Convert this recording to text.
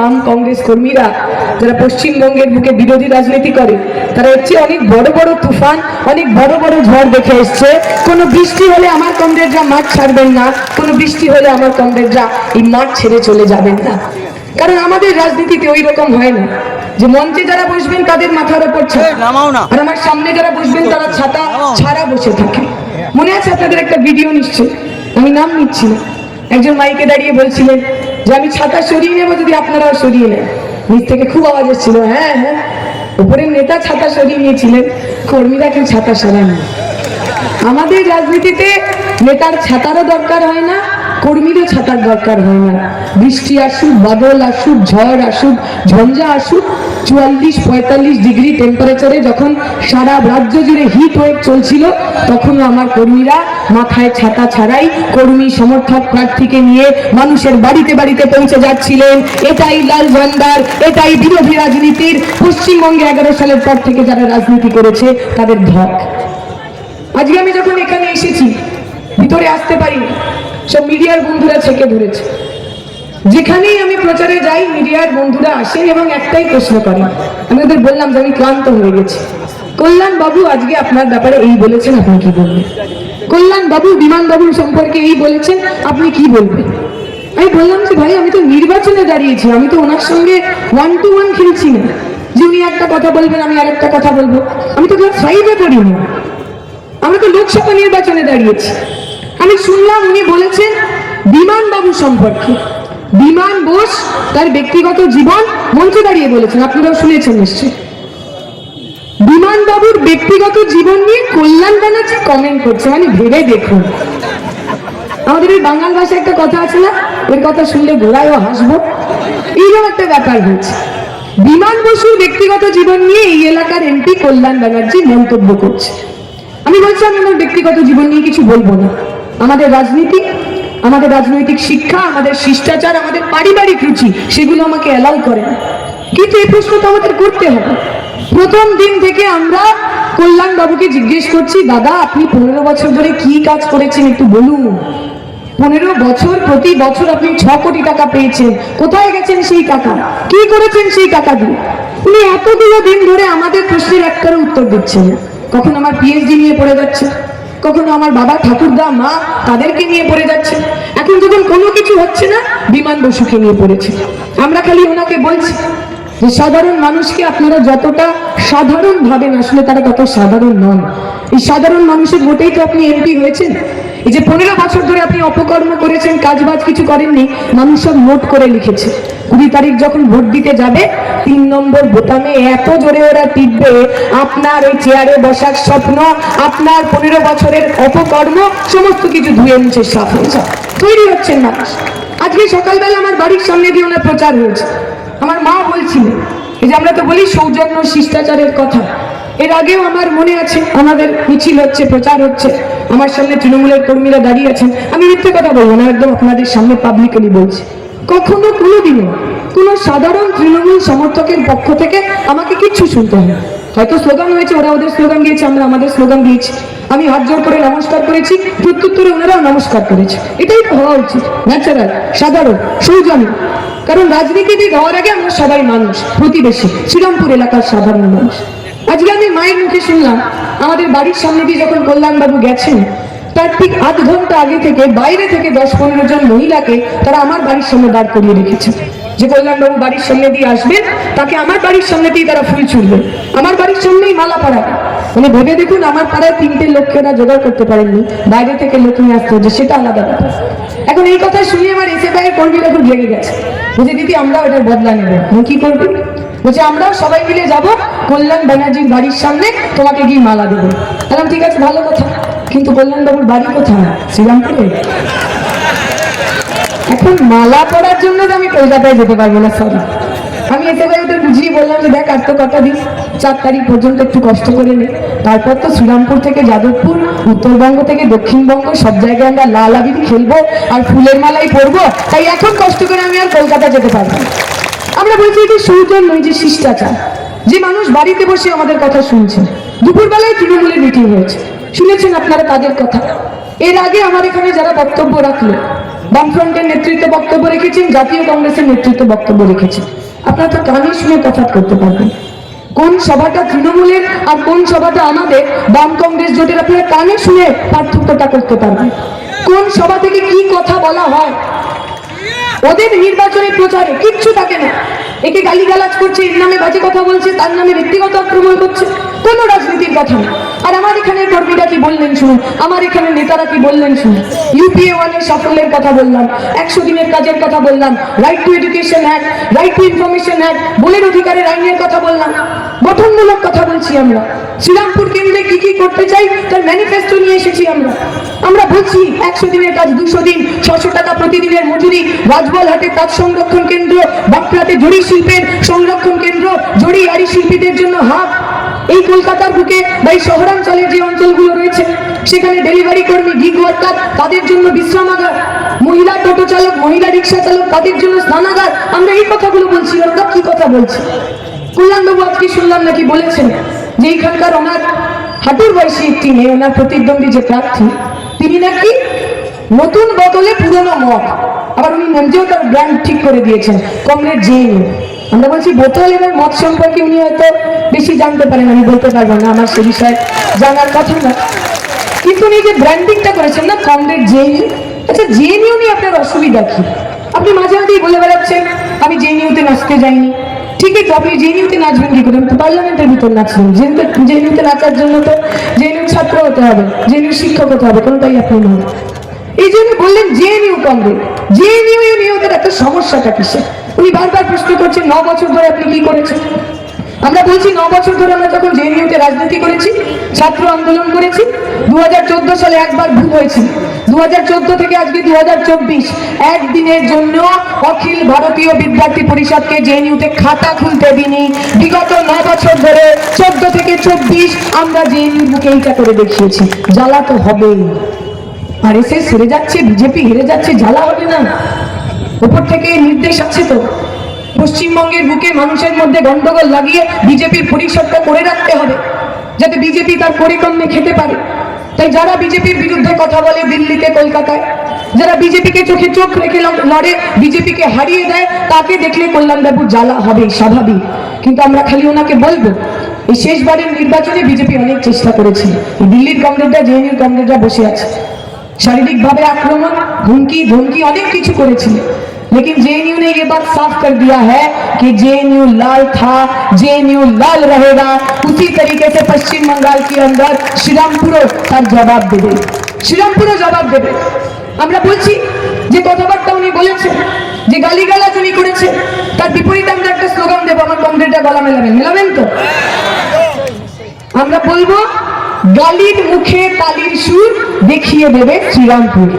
বাম কংগ্রেস কর্মীরা যারা পশ্চিমবঙ্গের বুকে বিরোধী রাজনীতি করে তারা এর চেয়ে অনেক বড় বড় তুফান অনেক বড় বড় ঝড় দেখে এসছে। কোনো বৃষ্টি হলে আমার কংগ্রেসরা মাঠ ছাড়বেন না কোনো বৃষ্টি হলে আমার কংগ্রেসরা এই মাঠ ছেড়ে চলে যাবেন না। কারণ আমাদের রাজনীতিতে ওই রকম হয় না। যে মঞ্চে যারা বসবেন তাদের মাথার ওপর আর আমার সামনে যারা বসবেন তারা ছাতা ছাড়া বসে থাকে। মনে আছে আপনাদের একটা ভিডিও নিশ্চয় আমি নাম নিচ্ছি না। একজন মাইকে দাঁড়িয়ে বলছিলেন যে আমি ছাতা সরিয়ে নেব যদি আপনারাও সরিয়ে নেন। নিচ থেকে খুব আওয়াজ এসেছিল হ্যাঁ হ্যাঁ। উপরের নেতা ছাতা সরিয়ে নিয়েছিলেন, কর্মীরা কেউ ছাতা সরান। আমাদের রাজনীতিতে নেতার ছাতারও দরকার হয় না কর্মীরও ছাতার দরকার হয় না। বৃষ্টি আসুক, বাদল আসুক, ঝড় আসুক, ঝঞ্ঝা আসুক, চুয়াল্লিশ, পঁয়তাল্লিশ ডিগ্রি টেম্পারেচারে যখন সারা রাজ্য জুড়ে হিট ওয়েভ চলছিল, তখনও আমার কর্মীরা মাথায় ছাতা ছাড়াই কর্মী, সমর্থক প্রার্থীকে নিয়ে মানুষের বাড়িতে বাড়িতে পৌঁছে যাচ্ছিলেন। এটাই লাল ভান্ডার, এটাই বিরোধী রাজনীতির। পশ্চিমবঙ্গে এগারো সালের পর থেকে যারা রাজনীতি করেছে, তাদের ধক আজকে আমি যখন এখানে এসেছি, ভিতরে আসতে পারি সব মিডিয়ার বন্ধুরা ছেকে ধরেছে। যেখানেই আমি প্রচারে যাই, মিডিয়ার বন্ধুরা আসেন এবং একটাই প্রশ্ন করেন আমি ওদের বললাম যে আমি ক্লান্ত হয়ে গেছি। কল্যাণ বাবু আজকে আপনার ব্যাপারে এই বলেছেন, আপনি কি বলবেন? কল্যাণ বাবু, বিমান বাবুর সম্পর্কে এই বলেছেন, আপনি কি বলবেন? আমি বললাম যে ভাই, আমি তো নির্বাচনে দাঁড়িয়েছি, আমি তো ওনার সঙ্গে ওয়ান টু ওয়ান খেলছি না। যে উনি একটা কথা বলবেন, আমি আরেকটা কথা বলব। আমি তো ক্লাস ফাইভে পড়ি না আমরা তো লোকসভা নির্বাচনে দাঁড়িয়েছি। আমি শুনলাম উনি বলেছেন বিমান বাবু সম্পর্কে। বিমান বোস তার ব্যক্তিগত জীবন মঞ্চে দাঁড়িয়ে বলেছেন, আপনারাও শুনেছেন নিশ্চয়ই। বিমান বাবুর ব্যক্তিগত জীবন নিয়ে কল্যাণ ব্যানার্জি কমেন্ট করছে মানে ভেবে দেখুন। আমাদের এই বাঙাল ভাষায় একটা কথা আছে না, এর কথা শুনলে ঘোড়ায়ও হাসবো। এইরকম একটা ব্যাপার হয়েছে। বিমান বসুর ব্যক্তিগত জীবন নিয়ে এই এলাকার এমপি কল্যাণ ব্যানার্জি মন্তব্য করছে। আমি বলছি, আমি আমার ব্যক্তিগত জীবন নিয়ে কিছু বলব না। আমাদের রাজনীতি, আমাদের রাজনৈতিক শিক্ষা, আমাদের শিষ্টাচার, আমাদের পারিবারিক রুচি, সেগুলো আমাকে অ্যালাউ করে না। কিন্তু এই প্রশ্ন তো আমাদের করতে হবে। প্রথম দিন থেকে আমরা কল্যাণ বাবুকে জিজ্ঞেস করছি, দাদা, আপনি পনেরো বছর ধরে কি কাজ করেছেন একটু বলুন। পনেরো বছর, প্রতি বছর আপনি ছ কোটি টাকা পেয়েছেন। কোথায় গেছেন সেই টাকা? কি করেছেন সেই টাকা দিয়ে? উনি এতগুলো দিন ধরে আমাদের প্রশ্নের একটারও উত্তর দিচ্ছেন কখন আমার পিএইচডি নিয়ে পড়ে যাচ্ছে? কখনো আমার বাবা ঠাকুরদা, মা তাদেরকে নিয়ে পড়ে যাচ্ছে। এখন যখন কোনো কিছু হচ্ছে না, বিমান বসুকে নিয়ে পড়েছে। আমরা খালি ওনাকে বলছি সাধারণ মানুষকে আপনারা যতটা সাধারণ ভাবেন আসলে তারা তত সাধারণ নন। এই সাধারণ মানুষের ভোটেই তো আপনি এমপি হয়েছেন। এই যে পনেরো বছর ধরে আপনি অপকর্ম করেছেন, কাজবাজ কিছু করেননি, মানুষ সব নোট করে লিখেছে। কুড়ি তারিখ যখন ভোট দিতে যাবে, তিন নম্বর বোতামে এত জোরে ওরা টিপবে, আপনার ওই চেয়ারে বসার স্বপ্ন, আপনার পনেরো বছরের অপকর্ম, সমস্ত কিছু ধুয়ে মুছে সাফ তৈরি হচ্ছেন মানুষ। আজকে সকালবেলা আমার বাড়ির সামনে দিয়ে ওনার প্রচার হয়েছে। আমার মা বলছিলেন, এই যে আমরা তো বলি সৌজন্য শিষ্টাচারের কথা, এর আগেও আমার মনে আছে, আমাদের মিছিল হচ্ছে, প্রচার হচ্ছে, আমার সামনে তৃণমূলের কর্মীরা দাঁড়িয়ে আছেন, আমি মিথ্যে কথা বলব না, একদম আপনাদের সামনে পাবলিকলি বলছি কখনো কোনোদিনও কোনো সাধারণ তৃণমূল সমর্থকের পক্ষ থেকে আমাকে কিচ্ছু শুনতে হয়। হয়তো স্লোগান হয়েছে, ওরা ওদের স্লোগান দিয়েছে, আমরা আমাদের স্লোগান দিয়েছি। আমি হাত জোর করে নমস্কার করেছি, প্রত্যুত্তরে ওনারাও নমস্কার করেছে। এটাই তো হওয়া উচিত ন্যাচারাল সাধারণ, সৌজন্য। কারণ রাজনীতিবিদ হওয়ার আগে আমরা সবাই মানুষ, প্রতিবেশী, শ্রীরামপুর এলাকার সাধারণ মানুষ। আজকে আমি মায়ের মুখে শুনলাম, আমাদের বাড়ির সামনে দিয়ে যখন কল্যাণবাবু গেছেন, তার ঠিক আধ ঘণ্টা আগে থেকে, বাইরে থেকে দশ পনেরো জন মহিলাকে তারা আমার বাড়ির সামনে দাঁড় করিয়ে রেখেছে যে কল্যাণবাবু বাড়ির সামনে দিয়ে আসবেন তাকে আমার বাড়ির সামনে দিয়ে তারা ফুল ছুড়বে। আমার বাড়ির সামনেই মালা পরাবে মানে ভেবে দেখুন আমার পাড়ায় তিনটে লোককেরা জোগাড় করতে পারেননি। বাইরে থেকে লোক নিয়ে আসতে হচ্ছে, সেটা আলাদা ব্যাপার। এখন এই কথা শুনে আমার এসে বাইরের কর্মীরা খুব লেগে গেছে। বুঝে দিদি আমরা ওটার বদলা নেব। কি করবি? বলছে, আমরাও সবাই মিলে যাব কল্যাণ ব্যানার্জির বাড়ির সামনে, তোমাকে গিয়ে মালা দেবো। বললাম, ঠিক আছে, ভালো কথা। কিন্তু কল্যাণ বাবুর বাড়ি কোথায়? শ্রীরামপুরে? এখন মালা পরার জন্য তো আমি কলকাতায় যেতে পারব না সরি আমি ভাই ওদের বুঝিয়ে বললাম যে, দেখ, আর তো কটা দিন, চার তারিখ পর্যন্ত একটু কষ্ট করে নে। তারপর তো শ্রীরামপুর থেকে যাদবপুর, উত্তরবঙ্গ থেকে দক্ষিণবঙ্গ, সব জায়গায় আমরা লাল আবির খেলব আর ফুলের মালাই পরবো। তাই এখন কষ্ট করে আমি আর কলকাতা যেতে পারব। আমরা বলছি, এটি সৌজন্য যে শিষ্টাচার। যে মানুষ বাড়িতে বসে আমাদের কথা শুনছে। দুপুরবেলায় তৃণমূলের মিটিং হয়েছে। শুনেছেন আপনারা তাদের কথা? এর আগে আমার এখানে যারা বক্তব্য রাখল বামফ্রন্টের নেতৃত্বে বক্তব্য রেখেছেন, জাতীয় কংগ্রেসের নেতৃত্বে বক্তব্য রেখেছেন। আপনারা তো কানে শুনে তফাৎ করতে পারবেন। কোন সভাটা তৃণমূলের আর কোন সভাটা আমাদের বাম কংগ্রেস জোটের, আপনারা কানে শুনে পার্থক্যটা করতে পারবেন। কোন সভা থেকে কি কথা বলা হয়? ওদের নির্বাচনী প্রচারে কিচ্ছু থাকে না। একে গালিগালাজ করছে, এর নামে বাজে কথা বলছে, তার নামে ব্যক্তিগত আক্রমণ করছে। কোনো রাজনীতির কথা আর আমার এখানে কর্মীরা কি বললেন শুনুন? আমার এখানে নেতারা কি বললেন শুনুন? ইউপিএ ওয়ানের সাফল্যের কথা বললাম, একশো দিনের কাজের কথা বললাম right to education act right to information act বলের অধিকারের আইনের কথা বললাম। গঠনমূলক কথা বলছি আমরা। শ্রীরামপুর কেন্দ্রে কি কি করতে চাই, তার ম্যানিফেস্টো নিয়ে এসেছি আমরা। বলছি, একশো দিনের কাজ, দুশো দিন, ছশো টাকা প্রতিদিনের মজুরি। রাজবলহাটে তাঁত সংরক্ষণ কেন্দ্র, বাঁকড়াতে জড়ি শিল্পের সংরক্ষণ কেন্দ্র, জড়ি আড়ি শিল্পীদের জন্য হাব। এই কলকাতার বুকে বা এই শহরাঞ্চলের যে অঞ্চলগুলো রয়েছে, সেখানে ডেলিভারি কর্মী, গিগ ওয়ার্কার, তাদের জন্য বিশ্রামাগার। মহিলা টোটো চালক, মহিলা রিক্সা চালক, তাদের জন্য স্নানাগার। আমরা এই কথাগুলো বলছি আমরা কি কথা বলছি? কল্যাণবাবু আজকে শুনলাম নাকি বলেছেন যে এইখানকার ওনার হাঁটুর বয়সী একটি মেয়ে, ওনার প্রতিদ্বন্দ্বী যে প্রার্থী, তিনি নাকি নতুন বদলে পুরনো মদ আবার উনি নিজেও তার ব্র্যান্ড ঠিক করে দিয়েছেন, কমরেড জেন আমরা বলছি বোতল এবং মদ সম্পর্কে উনি হয়তো বেশি জানতে পারেন, আমি বলতে পারব না আমার সে বিষয়ে জানার কথা না। কিন্তু উনি যে ব্র্যান্ডিংটা করেছেন না, কমরেড জেন আচ্ছা জেএনইউ নিয়ে আপনার অসুবিধা কি? আপনি মাঝে মাঝেই বলে বেড়াচ্ছেন, আমি জেএনইউতে নাচতে যাইনি। তো আপনি জেএনইউতে নাচবেন কি করে পার্লামেন্টের ভিতর নাচবেন জেএনইউতে নাচার জন্য তো জেএনইউ ছাত্র হতে হবে জেএনইউ শিক্ষক হতে হবে, কোনটাই আপনি নন এই জন্য বললেন জেএনইউ কমরেড জেএনইউ নিয়ে ওদের একটা সমস্যাটা কিসে? উনি বারবার প্রশ্ন করছেন, ন বছর ধরে আপনি কি করেছেন? আমরা বলছি, ন বছর ধরে আমরা যখন জেএনইউতে রাজনীতি করেছি, ছাত্র আন্দোলন করেছি দু হাজার চোদ্দ সালে একবার ভুল হয়েছিল। দুহাজার চোদ্দ থেকে আজকে দু একদিনের জন্য অখিল ভারতীয় বিদ্যার্থী পরিষদকে জেএনইউতে খাতা খুলতে দিনি বিগত ন বছর ধরে চোদ্দ থেকে চব্বিশ আমরা জেএনইউ বুকে এইটা করে দেখিয়েছি। জ্বালা তো হবেই। আর এসে হেরে যাচ্ছে, বিজেপি হেরে যাচ্ছে, জ্বালা হবে না। উপর থেকে নির্দেশ আছে তো। পশ্চিমবঙ্গের বুকে মানুষের মধ্যে গন্ডগোল লাগিয়ে বিজেপির পরিষদটা করে রাখতে হবে, যাতে বিজেপি তার পরিকর্মে খেতে পারে। তাই যারা বিজেপির বিরুদ্ধে কথা বলে দিল্লিতে কলকাতায় যারা বিজেপিকে চোখে চোখ রেখে লড়ে বিজেপিকে হারিয়ে দেয় তাকে দেখলে কল্যাণবাবু জ্বালা হবে স্বাভাবিক কিন্তু আমরা খালি ওনাকে বলবো এই শেষবারের নির্বাচনে বিজেপি অনেক চেষ্টা করেছে দিল্লির কংগ্রেসরা জেএনইউর কংগ্রেসরা বসে আছে शारीरिकভাবে আক্রমণ হুমকি ধমকি অনেক কিছু করেছিল लेकिन जेएनयू ने ये बात साफ़ कर दिया है कि जेएनयू लाल था जेएनयू लाल रहेगा उसी तरीके से पश्चिम बंगाल के अंदर श्रीरामपुरो তার জবাব দেবে শ্রীরামপুরও জবাব দেবে আমরা বলছি যে কথাবার্তা উনি বলেছেন যে গালিগালাজ উনি করেছে তার বিপরীতে আমরা একটা স্লোগান দেবো আমার কমরেডরা গলা মেলাবেন মেলাবেন তো আমরা বলবো গালির মুখে তালির সুর দেখিয়ে দেবে শ্রীরামপুর